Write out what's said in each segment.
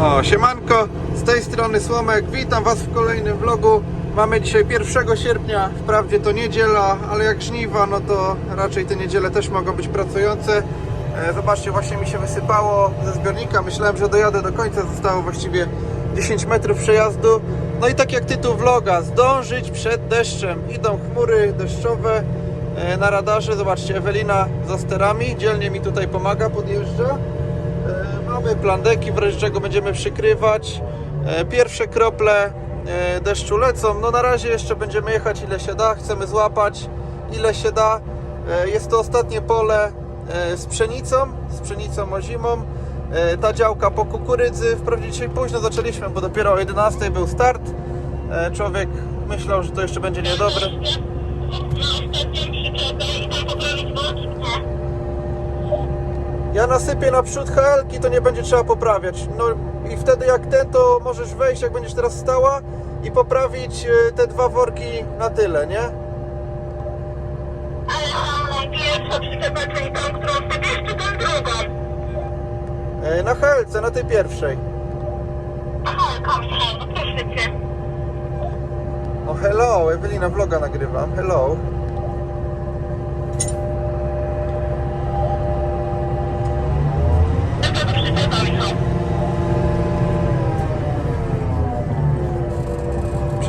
O, siemanko, z tej strony Słomek, witam Was w kolejnym vlogu. Mamy dzisiaj 1 sierpnia, wprawdzie to niedziela, ale jak żniwa, no to raczej te niedziele też mogą być pracujące. E, Zobaczcie, właśnie mi się wysypało ze zbiornika, myślałem, że dojadę do końca, zostało właściwie 10 metrów przejazdu. No i tak jak tytuł vloga, zdążyć przed deszczem. Idą chmury deszczowe e, na radarze, zobaczcie, Ewelina za sterami, dzielnie mi tutaj pomaga, podjeżdża. Mamy plandeki, w razie czego będziemy przykrywać. E, Pierwsze krople e, deszczu lecą. No na razie jeszcze będziemy jechać ile się da. Chcemy złapać ile się da. E, Jest to ostatnie pole z pszenicą, z pszenicą ozimą. Ta działka po kukurydzy. Wprawdzie dzisiaj późno zaczęliśmy, bo dopiero o 11 był start. Człowiek myślał, że to jeszcze będzie niedobre. Ja nasypię naprzód HL-ki, to nie będzie trzeba poprawiać. No i wtedy jak ten, to możesz wejść, jak będziesz teraz stała i poprawić e, te dwa worki na tyle, nie? Ale ona pierwsza przyczepa, czyli tą, którą stawiasz, czy tą drugą? E, Na HL-ce, na tej pierwszej. Aha, kocham, no proszę cię. No hello, Ewelina vloga nagrywam, hello.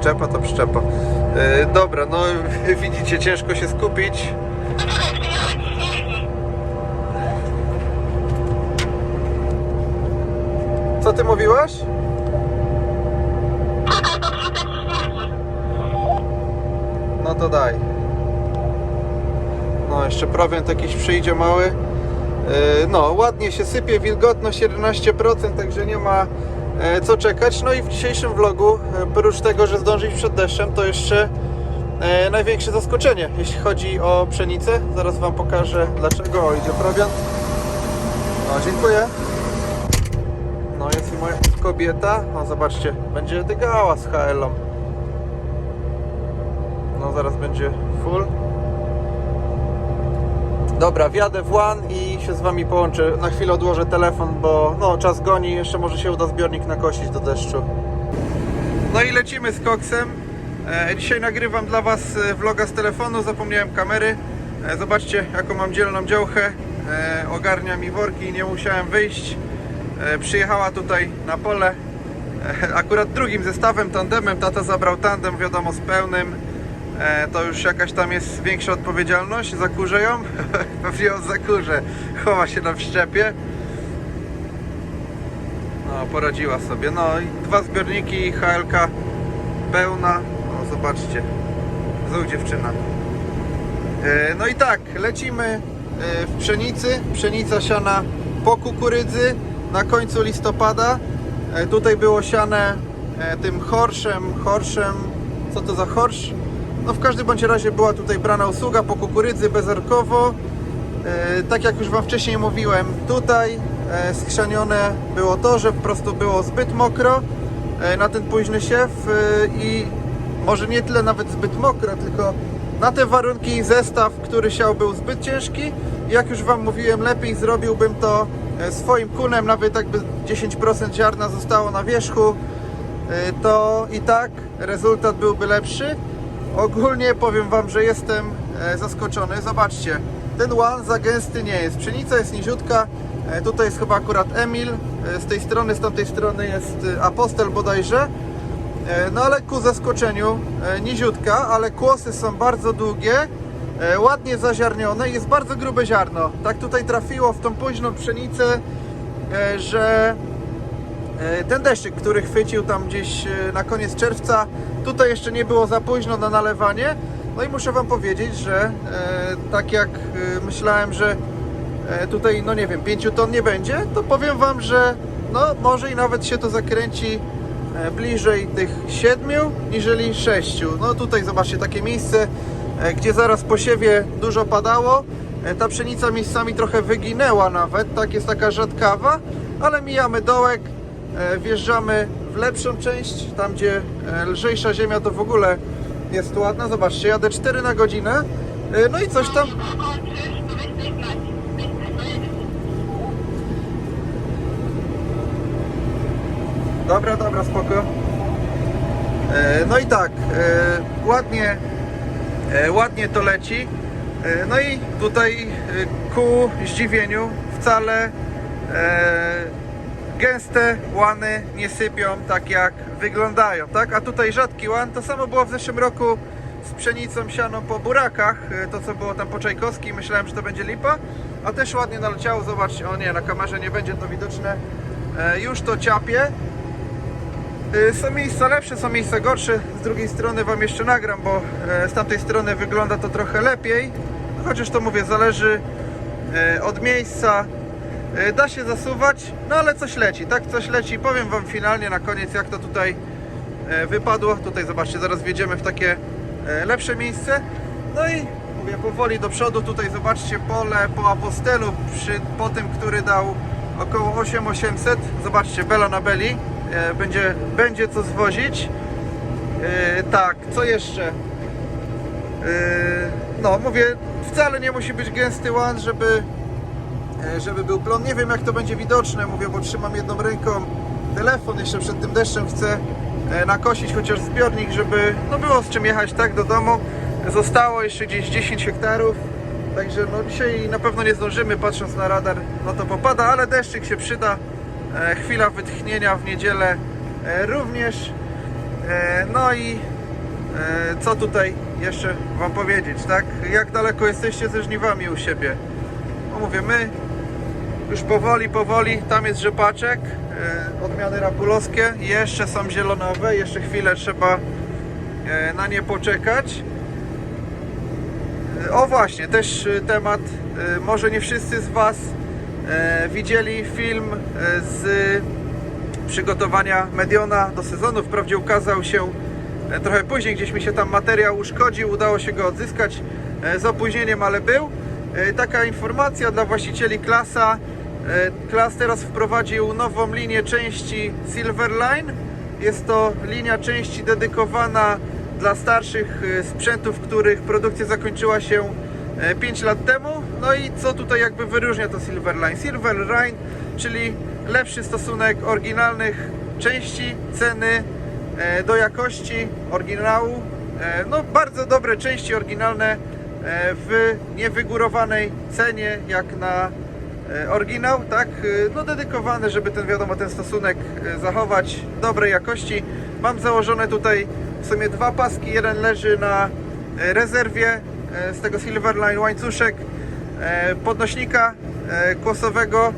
Przyczepa to przyczepa. E, Dobra, no widzicie, ciężko się skupić. Co ty mówiłaś? No to daj. No, jeszcze prowiant jakiś przyjdzie mały. Yy, No, ładnie się sypie, wilgotność 11%, także nie ma co czekać. No i w dzisiejszym vlogu, e, oprócz tego, że zdążyć przed deszczem, to jeszcze e, największe zaskoczenie, jeśli chodzi o pszenicę. Zaraz Wam pokażę dlaczego. O, idzie prowiant. No, dziękuję. No, jest i moja kobieta. No, zobaczcie, będzie dygała z HL-ą. No zaraz będzie full. Dobra, wjadę w one i się z wami połączę. Na chwilę odłożę telefon, bo no czas goni, jeszcze może się uda zbiornik nakosić do deszczu. No i lecimy z koksem. E, dzisiaj nagrywam dla was e, vloga z telefonu, zapomniałem kamery. E, zobaczcie jaką mam dzielną działkę. Ogarnia mi worki, nie musiałem wyjść. Przyjechała tutaj na pole. Akurat drugim zestawem, tandemem, tata zabrał tandem, wiadomo, z pełnym. E, To już jakaś tam jest większa odpowiedzialność. Zakurzę ją? Pewnie ją zakurzę. Chowa się na wszczepie. No, poradziła sobie. No i dwa zbiorniki, HLK pełna. No, zobaczcie. Zł dziewczyna. E, No i tak, lecimy e, w pszenicy. Pszenica siana po kukurydzy na końcu listopada. Tutaj było siane tym horszem, horszem, co to za horsz? No w każdym bądź razie była tutaj brana usługa po kukurydzy bezorkowo. E, Tak jak już Wam wcześniej mówiłem, tutaj e, skrzanione było to, że po prostu było zbyt mokro e, na ten późny siew i może nie tyle nawet zbyt mokro, tylko na te warunki zestaw, który siał był zbyt ciężki. Jak już Wam mówiłem, lepiej zrobiłbym to swoim kunem, nawet jakby 10% ziarna zostało na wierzchu, to i tak rezultat byłby lepszy. Ogólnie powiem Wam, że jestem e, zaskoczony. Zobaczcie, ten łan za gęsty nie jest. Pszenica jest niziutka. E, Tutaj jest chyba akurat Emil. E, Z tej strony, z tamtej strony jest Apostel bodajże. No ale ku zaskoczeniu niziutka, ale kłosy są bardzo długie, ładnie zaziarnione jest bardzo grube ziarno. Tak tutaj trafiło w tą późną pszenicę, że Ten deszczyk, który chwycił tam gdzieś e, na koniec czerwca, tutaj jeszcze nie było za późno na nalewanie. No i muszę Wam powiedzieć, że e, tak jak e, myślałem, że e, tutaj, no nie wiem, 5 ton nie będzie, to powiem Wam, że no może i nawet się to zakręci e, bliżej tych 7 niżeli 6. No tutaj zobaczcie takie miejsce, e, gdzie zaraz po siewie dużo padało. E, Ta pszenica miejscami trochę wyginęła nawet, tak jest taka rzadkawa, ale mijamy dołek, e, wjeżdżamy w lepszą część, tam gdzie e, lżejsza ziemia to w ogóle jest ładna. Zobaczcie, jadę 4 na godzinę, e, no i coś tam. Dobra, dobra, spoko. E, No i tak, e, ładnie, e, ładnie to leci. E, No i tutaj e, ku zdziwieniu wcale e, gęste łany nie sypią tak jak wyglądają, tak? A tutaj rzadki łan, to samo było w zeszłym roku z pszenicą siano po burakach, e, to co było tam po Czajkowskiej, myślałem, że to będzie lipa, a też ładnie naleciało, zobaczcie, o nie, na kamerze nie będzie to widoczne, E, już to ciapie. Y, Są miejsca lepsze, są miejsca gorsze. Z drugiej strony Wam jeszcze nagram, bo e, z tamtej strony wygląda to trochę lepiej. Chociaż to mówię, zależy e, od miejsca. E, Da się zasuwać, no ale coś leci, tak? Coś leci. Powiem Wam finalnie na koniec, jak to tutaj e, wypadło. Tutaj zobaczcie, zaraz wjedziemy w takie e, lepsze miejsce. No i mówię powoli do przodu. Tutaj zobaczcie pole po apostelu, przy, po tym, który dał około 8800. Zobaczcie, bela na beli. Będzie, będzie co zwozić. Tak, co jeszcze? No, mówię, wcale nie musi być gęsty łan, żeby, żeby był plon. Nie wiem, jak to będzie widoczne, mówię, bo trzymam jedną ręką telefon, jeszcze przed tym deszczem chcę e, nakosić chociaż zbiornik, żeby no było z czym jechać tak do domu. Zostało jeszcze gdzieś 10 hektarów, także no dzisiaj na pewno nie zdążymy, patrząc na radar, no to popada, ale deszczyk się przyda. E, Chwila wytchnienia w niedzielę e, również. E, No i E, co tutaj jeszcze Wam powiedzieć, tak? Jak daleko jesteście ze żniwami u siebie? No mówię, my już powoli, powoli, tam jest rzepaczek, e, odmiany rapulowskie, jeszcze są zielonowe, jeszcze chwilę trzeba e, na nie poczekać. E, O właśnie, też temat, może nie wszyscy z Was widzieli film z przygotowania Mediona do sezonu. Wprawdzie ukazał się trochę później, gdzieś mi się tam materiał uszkodził, udało się go odzyskać z opóźnieniem, ale był. Taka informacja dla właścicieli klasa. E, Klas teraz wprowadził nową linię części Silverline. Jest to linia części dedykowana dla starszych e, sprzętów, których produkcja zakończyła się 5 lat temu. No i co tutaj jakby wyróżnia to Silverline? Silverline, czyli lepszy stosunek oryginalnych części, ceny e, do jakości oryginału. E, No bardzo dobre części oryginalne e, w niewygórowanej cenie jak na e, oryginał, tak? E, No dedykowane, żeby ten wiadomo ten stosunek e, zachować dobrej jakości. Mam założone tutaj w sumie dwa paski, jeden leży na e, rezerwie e, z tego Silverline łańcuszek e, podnośnika e, kłosowego.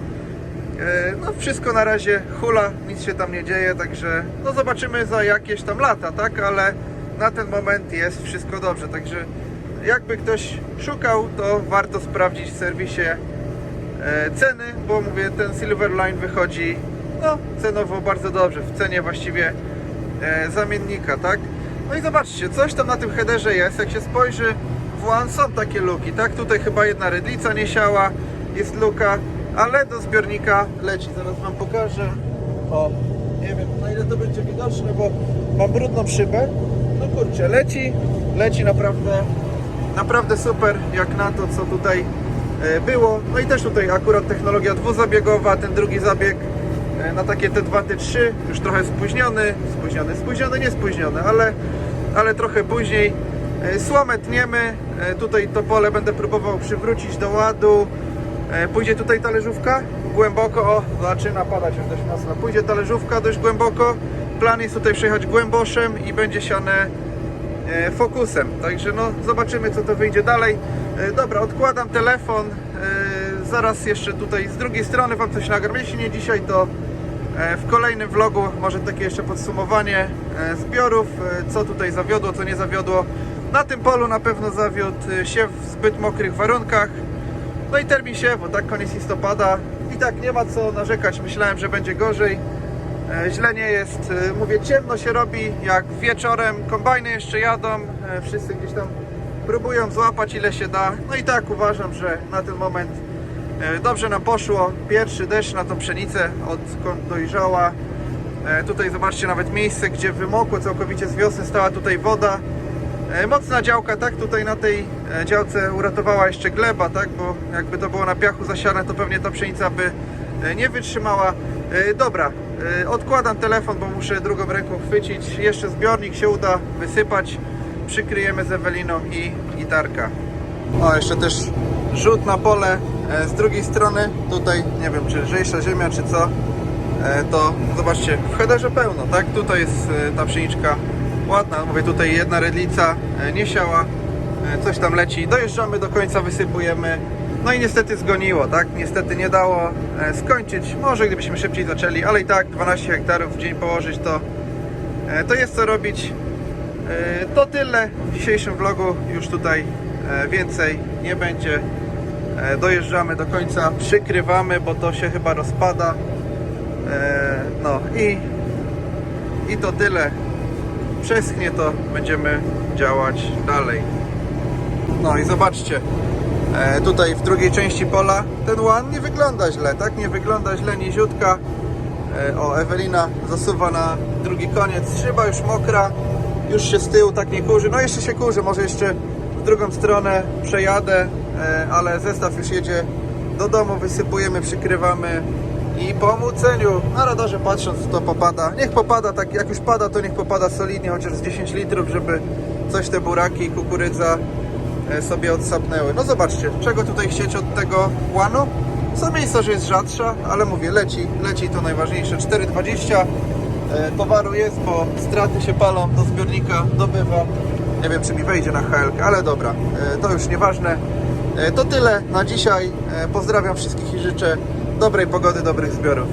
E, No wszystko na razie hula, nic się tam nie dzieje, także no zobaczymy za jakieś tam lata, tak? Ale na ten moment jest wszystko dobrze, także jakby ktoś szukał, to warto sprawdzić w serwisie e, ceny, bo mówię, ten Silverline wychodzi no, cenowo bardzo dobrze, w cenie właściwie e, zamiennika, tak? No i zobaczcie, coś tam na tym headerze jest, jak się spojrzy w One są takie luki, tak? Tutaj chyba jedna rydlica nie siała, jest luka, ale do zbiornika leci, zaraz Wam pokażę. O, nie wiem na ile to będzie widoczne, bo mam brudną szybę. No kurczę, leci, leci naprawdę, naprawdę super, jak na to, co tutaj e, było. No i też tutaj akurat technologia dwuzabiegowa, ten drugi zabieg e, na takie T2, T3, już trochę spóźniony, spóźniony, spóźniony, nie spóźniony, ale, ale trochę później. E, Słomę tniemy, e, tutaj to pole będę próbował przywrócić do ładu. E, Pójdzie tutaj talerzówka głęboko, o, zaczyna padać już dość mocno. Pójdzie talerzówka dość głęboko. Plan jest tutaj przejechać głęboszem i będzie siane e, fokusem. Także no zobaczymy co to wyjdzie dalej. E, Dobra, odkładam telefon. E, Zaraz jeszcze tutaj z drugiej strony Wam coś nagram. Jeśli nie dzisiaj, to e, w kolejnym vlogu może takie jeszcze podsumowanie zbiorów, co tutaj zawiodło, co nie zawiodło. Na tym polu na pewno zawiódł siew w zbyt mokrych warunkach. No i termin siewu, tak koniec listopada. I tak nie ma co narzekać. Myślałem, że będzie gorzej. Źle nie jest. Mówię, ciemno się robi, jak wieczorem. Kombajny jeszcze jadą. Wszyscy gdzieś tam próbują złapać ile się da. No i tak uważam, że na ten moment e, dobrze nam poszło. Pierwszy deszcz na tą pszenicę, odkąd dojrzała. E, Tutaj zobaczcie nawet miejsce, gdzie wymokło całkowicie z wiosny. Stała tutaj woda. E, Mocna działka, tak? Tutaj na tej działce uratowała jeszcze gleba, tak? Bo jakby to było na piachu zasiane, to pewnie ta pszenica by nie wytrzymała. Dobra, odkładam telefon, bo muszę drugą ręką chwycić. Jeszcze zbiornik się uda wysypać. Przykryjemy z Eweliną i gitarka. O, jeszcze też rzut na pole e, z drugiej strony. Tutaj nie wiem, czy lżejsza ziemia, czy co. E, To zobaczcie, w headerze pełno, tak? Tutaj jest e, ta pszeniczka ładna. Mówię, tutaj jedna redlica nie siała. Coś tam leci. Dojeżdżamy do końca, wysypujemy. No i niestety zgoniło, tak? Niestety nie dało skończyć. Może gdybyśmy szybciej zaczęli, ale i tak 12 hektarów w dzień położyć to, to jest co robić. E, To tyle w dzisiejszym vlogu. Już tutaj e, więcej nie będzie. E, Dojeżdżamy do końca, przykrywamy, bo to się chyba rozpada. No i, i to tyle. Przeschnie to, będziemy działać dalej. No i zobaczcie, tutaj w drugiej części pola ten łan nie wygląda źle, tak? Nie wygląda źle, niziutka. O, Ewelina zasuwa na drugi koniec. Szyba już mokra, już się z tyłu tak nie kurzy. No jeszcze się kurzy, może jeszcze w drugą stronę przejadę, e, ale zestaw już jedzie do domu, wysypujemy, przykrywamy i po muceniu, na radarze patrząc to popada. Niech popada, tak jak już pada, to niech popada solidnie, chociaż z 10 litrów, żeby coś te buraki, kukurydza e, sobie odsapnęły. No zobaczcie, czego tutaj chcieć od tego łanu? Są miejsca, że jest rzadsza, ale mówię, leci, leci to najważniejsze. 4,20 e, towaru jest, bo straty się palą, do zbiornika dobywa. Nie wiem, czy mi wejdzie na HL, ale dobra, e, to już nieważne. E, To tyle na dzisiaj. E, Pozdrawiam wszystkich i życzę dobrej pogody, dobrych zbiorów.